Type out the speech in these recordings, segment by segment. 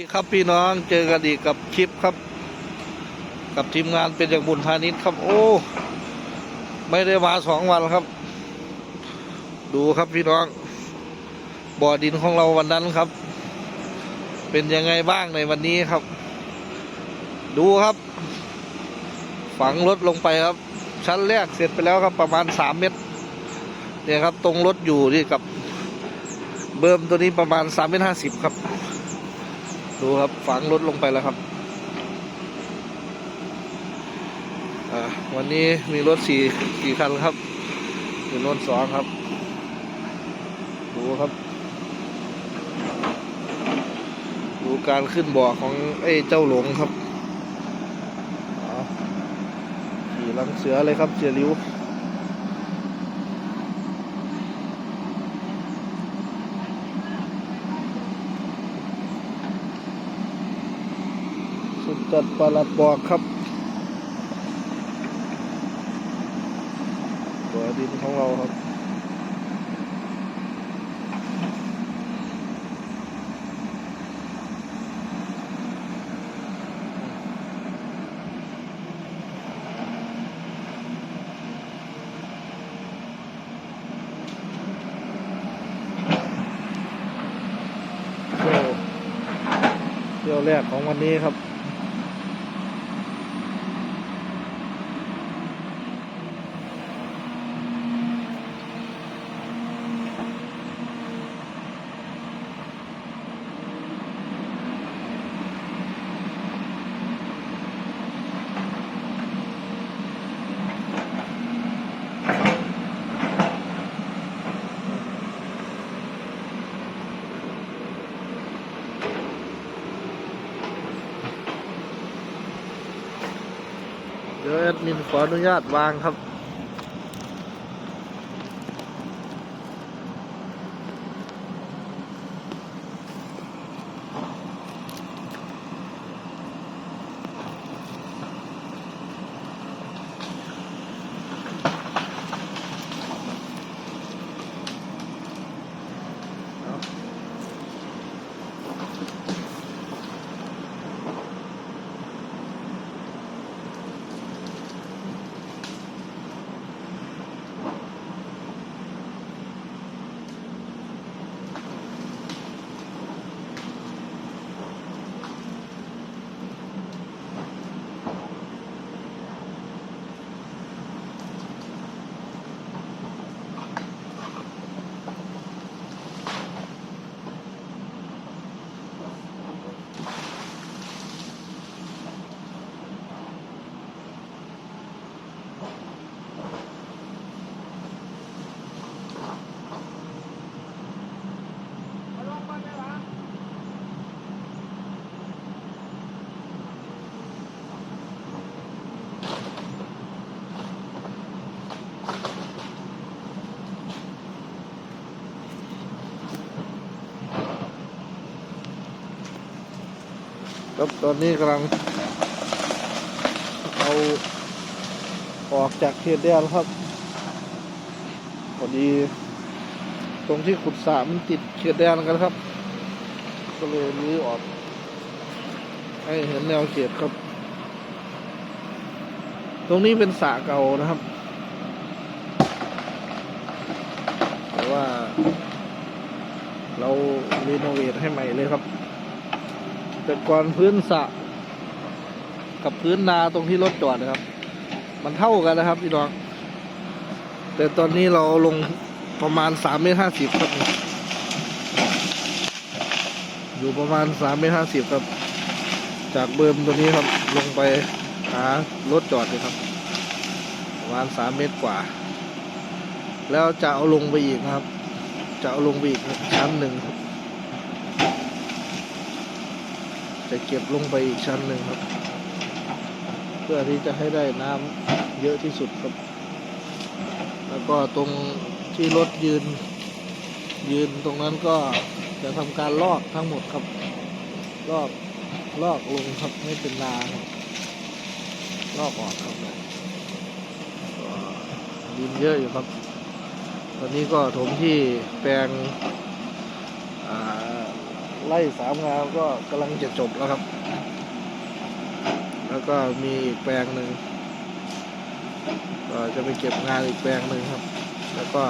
ดีครับพี่น้องเจอกันอีกกับคลิปครับ กับทีมงานเป็นจากบุญพาณิชย์ครับ โอ้ ไม่ได้มาสองวันครับ ดูครับพี่น้อง บ่อดินของเราวันนั้นครับ เป็นยังไงบ้างในวันนี้ครับ ดูครับ ฝังรถลงไปครับ ชั้นแรกเสร็จไปแล้วครับประมาณสามเมตร เนี่ยครับ ตรงรถอยู่นี่กับ เบิ่มตัวนี้ประมาณสามเมตรห้าสิบครับ ดูครับฝังรถลงไปแล้วครับ วันนี้มีรถสี่สี่คันครับมีรถสองครับ ดูครับ ดูการขึ้นบ่อของไอ้เจ้าหลงครับขี่ลังเสือเลยครับเสียริ้ว จัดปลัดบอกครับตัวดินของเราครับเที่ยวแรกของวันนี้ครับ เดี๋ยวแอดมินขออนุญาตวางครับ ครับตอนนี้กำลัง เอาออกจากเขตแดนครับพอดี ตรงที่ขุดสระมันติดเขตแดนกันครับ ก็เลยรื้อออก ให้เห็นแนวเขตครับ ตรงนี้เป็นสระเก่านะครับ แต่ว่า เรารีโนเวทให้ใหม่เลยครับ แต่ก่อนพื้นสระกับพื้นนาตรงที่รถจอดนะครับ มันเท่ากันนะครับพี่น้อง แต่ตอนนี้เราลงประมาณสามเมตรห้าสิบครับ อยู่ประมาณสามเมตรห้าสิบครับ จากเบิร์มตัวนี้ครับลงไปหารถจอดเลยครับ ประมาณสามเมตรกว่า แล้วจะเอาลงไปอีกครับ จะเอาลงไปอีกชั้นหนึ่งครับ จะเก็บลงไปอีกชั้นหนึ่งครับ เพื่อที่จะให้ได้น้ำเยอะที่สุดครับ แล้วก็ตรงที่รถยืน ยืนตรงนั้นก็จะทำการลอกทั้งหมดครับ ลอกลอกลงครับไม่เป็นนาครับลอกออกครับดินเยอะอยู่ครับ ตอนนี้ก็ถมที่แปลง ไล่สามงานก็กำลังจะจบแล้วครับ แล้วก็มีอีกแปลงหนึ่งก็จะไปเก็บงานอีกแปลงหนึ่งครับ แล้วก็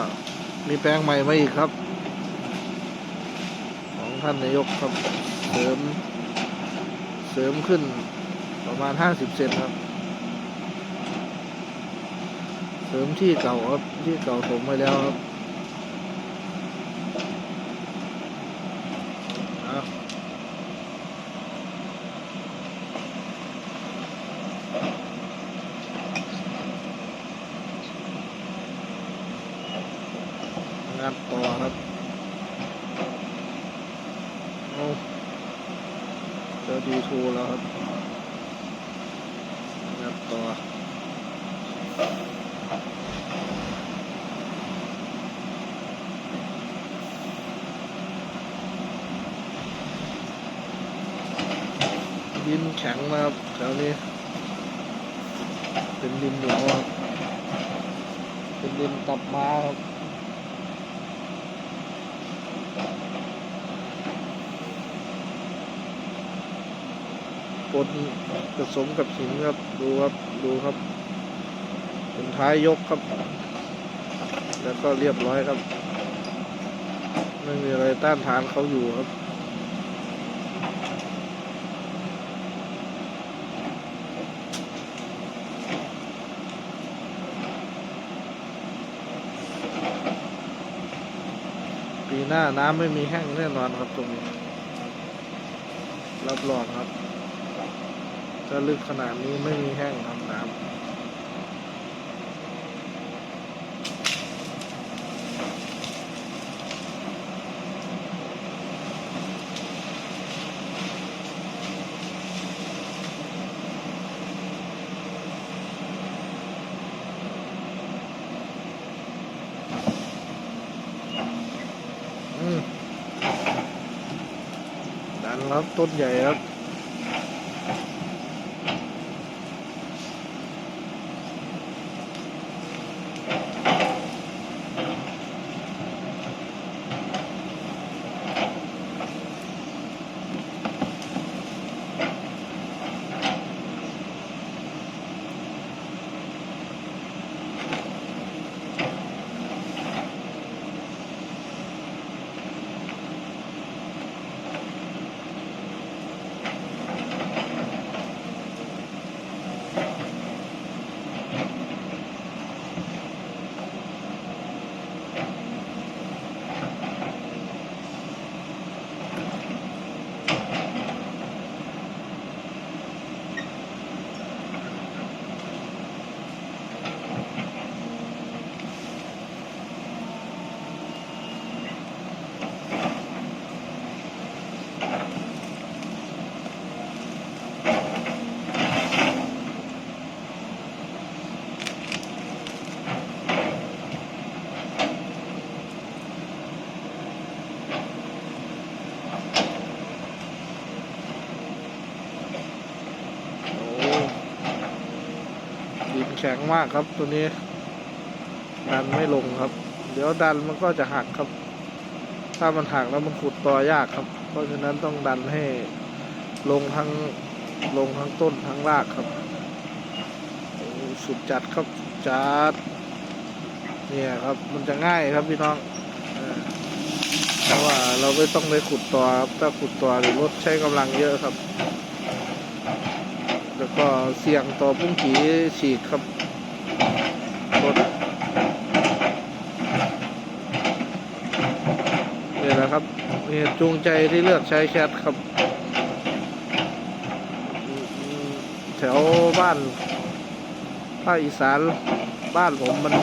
มีแปลงใหม่มาอีกครับ ของท่านนายกครับ เสริม เสริมขึ้นประมาณห้าสิบเซนครับ เสริมที่เก่าครับ ที่เก่าถมไปแล้วครับอะ งานต่อครับเอาเจอดีทูแล้วครับงานต่อดินแข็งมาแถวนี้เป็นดินเหนียวครับเป็นดินตับม้าครับ ปนผสมกับหินครับ ดูครับดูครับเป็นท้ายยกครับ แล้วก็เรียบร้อยครับ ไม่มีอะไรต้านทานเขาอยู่ครับปีหน้าน้ำไม่มีแห้งแน่นอนครับตรงนี้ รับรองครับ ถ้าลึกขนาดนี้ไม่มีแห้งครับน้ำอืมดันครับต้นใหญ่ครับ ข็งมากครับตัวนี้ ดันไม่ลงครับ เดี๋ยวดันมันก็จะหักครับ ถ้ามันหักแล้วมันขุดต่อยากครับ เพราะฉะนั้นต้องดันให้ลงทั้งลงทั้งต้นทั้งรากครับสุดจัดครับจัดเนี่ยครับมันจะง่ายครับพี่น้องเพราะว่าเราไม่ต้องไปขุดต่อครับถ้าขุดต่อหรือรถใช้กำลังเยอะครับ แล้วก็เสี่ยงต่อพุ่งผีฉีกครับรถนี่แหละ ครับนี่จูงใจที่เลือกใช้แคทครับ แถวบ้านภาคอีสานบ้านผมมัน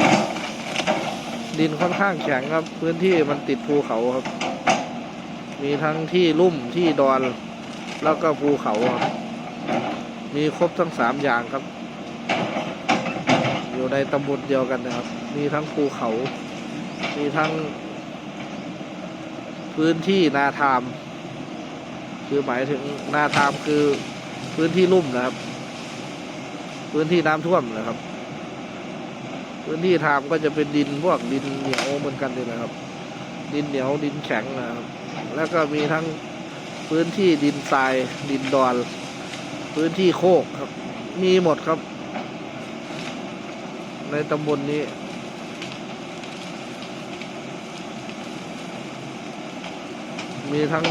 ดินค่อนข้างแข็งครับ พื้นที่มันติดภูเขาครับ มีทั้งที่ลุ่มที่ดอน แล้วก็ภูเขาครับ มีครบทั้งสามอย่างครับ อยู่ในตำบลเดียวกันนะครับ มีทั้งภูเขา มีทั้ง พื้นที่นาทาม คือหมายถึงนาทามคือพื้นที่ลุ่มนะครับ พื้นที่น้ำท่วมนะครับ พื้นที่ทามก็จะเป็นดินพวกดินเหนียวเหมือนกันเลยนะครับ ดินเหนียวดินแข็งนะครับ แล้วก็มีทั้งพื้นที่ดินทรายดินดอน พื้นที่โคกครับ มีหมดครับ ในตำบลนี้ มีทั้ง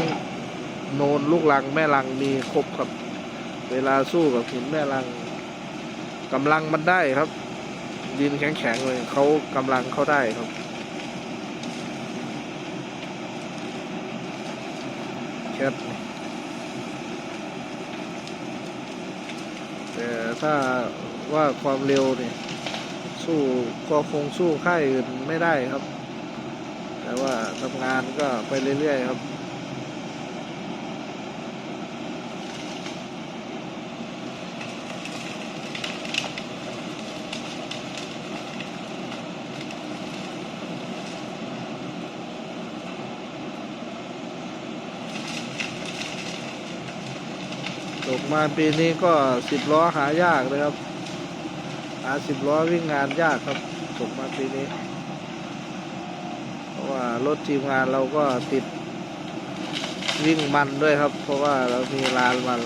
โนนลูกลังแม่ลังมีครบครับ เวลาสู้กับหินแม่ลังกำลังมันได้ครับดินแข็งๆเลยเขากำลังเขาได้ครับ แคทแต่ถ้าว่าความเร็วเนี่ย สู้ก็คงสู้ค่ายอื่นไม่ได้ครับ แต่ว่าทำงานก็ไปเรื่อยๆครับ มาปีนี้ก็สิบล้อหายากเลยครับ หาสิบล้อวิ่งงานยากครับตกมาปีนี้ เพราะว่ารถทีมงานเราก็ติดวิ่งมันด้วยครับ เพราะว่าเรามีลานมัน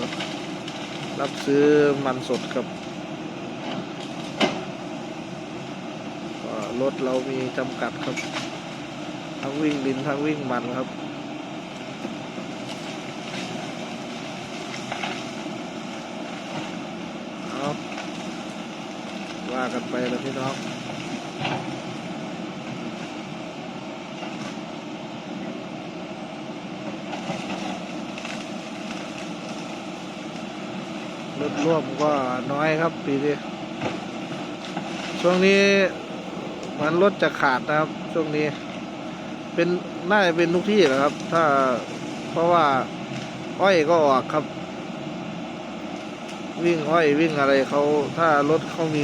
รับซื้อมันสดครับรถเรามีจำกัดครับ ทั้งวิ่งดินทั้งวิ่งมันครับ เอาว่ากัน ไปแล้วพี่น้องรถร่วมก็น้อยครับปีนี้ช่วงนี้มันรถจะขาดนะครับ ช่วงนี้ เป็นน่าจะเป็นทุกที่แหละครับ ถ้าเพราะว่าอ้อยก็ออกครับ วิ่งอ้อยวิ่งอะไรเขาถ้ารถเขามี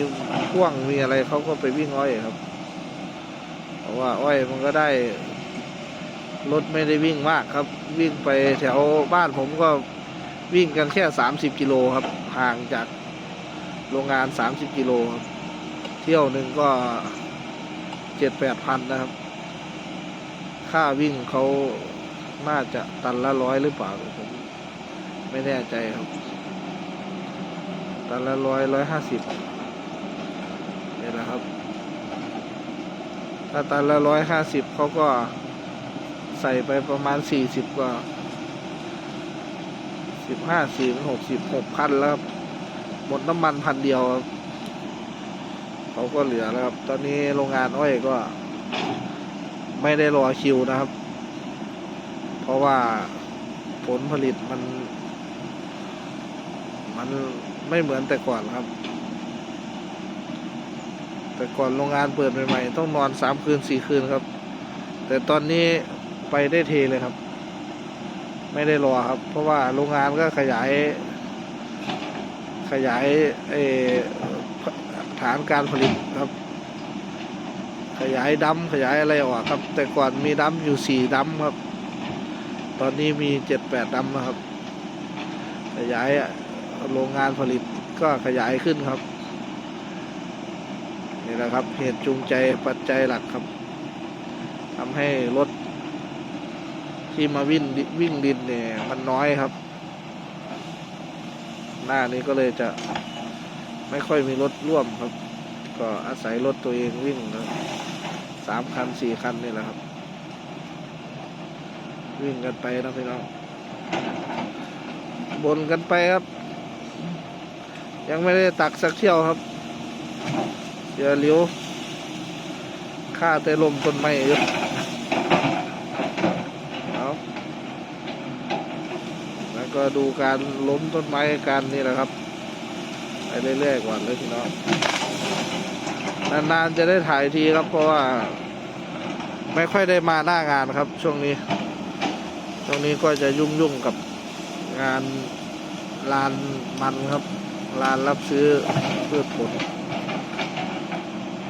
พ่วงมีอะไรเขาก็ไปวิ่งอ้อยครับ เพราะว่าอ้อยมันก็ได้ รถไม่ได้วิ่งมากครับ วิ่งไปแถวบ้านผมก็วิ่งกันแค่สามสิบกิโลครับ ห่างจากโรงงานสามสิบกิโลครับเที่ยวหนึ่งก็เจ็ดแปดพันนะครับ ค่าวิ่งเขาน่าจะตันละร้อยหรือเปล่าผมไม่แน่ใจครับ ตันละร้อยร้อยห้าสิบนี่แหละครับ ถ้าตันละร้อยห้าสิบเขาก็ใส่ไปประมาณสี่สิบก็สิบห้าสี่หกสิบหกพันแล้วครับหมดน้ำมันพันเดียวครับเขาก็เหลือแล้วครับ ตอนนี้โรงงานอ้อยก็ ไม่ได้รอคิวนะครับ เพราะว่าผลผลิตมัน มัน ไม่เหมือนแต่ก่อนครับ แต่ก่อนโรงงานเปิดใหม่ๆต้องนอนสามคืนสี่คืนครับ แต่ตอนนี้ไปได้เทเลยครับ ไม่ได้รอครับ เพราะว่าโรงงานก็ขยาย ขยายเอฐานการผลิตครับ ขยายดัมขยายอะไรออกครับ แต่ก่อนมีดัมอยู่สี่ดัมครับ ตอนนี้มีเจ็ดแปดดัมนะครับขยาย โรงงานผลิตก็ขยายขึ้นครับ นี่แหละครับเหตุจูงใจปัจจัยหลักครับทำให้รถที่มาวิ่งวิ่งดินเนี่ยมันน้อยครับ หน้านี้ก็เลยจะไม่ค่อยมีรถร่วมครับ ก็อาศัยรถตัวเองวิ่งนะสามคันสี่คันนี่แหละครับ วิ่งกันไปนะพี่น้องบนกันไปครับ ยังไม่ได้ตักสักเที่ยวครับ เดี๋ยวเลี้ยวค่าแต่ลมต้นไม้เยอะเอาแล้วก็ดูการล้มต้นไม้กันนี่แหละครับ ไปเรื่อยๆก่อนเลยพี่น้องนานๆจะได้ถ่ายทีครับ เพราะว่า ไม่ค่อยได้มาหน้างานครับ ช่วงนี้ ช่วงนี้ก็จะยุ่งๆกับงานลานมันครับ ลานรับซื้อพืชผล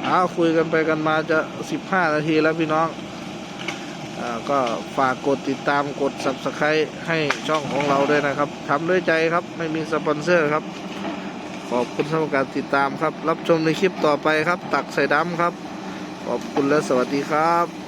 เอาคุยกันไปกันมาจะสิบห้านาทีแล้วพี่น้องอก็ฝากกดติดตามกด subscribe ให้ช่องของเราด้วยนะครับทำด้วยใจครับไม่มีสปอนเซอร์ครับ ขอบคุณสำหรับการติดตามครับ รับชมในคลิปต่อไปครับ ตักใส่ดำครับ ขอบคุณและสวัสดีครับ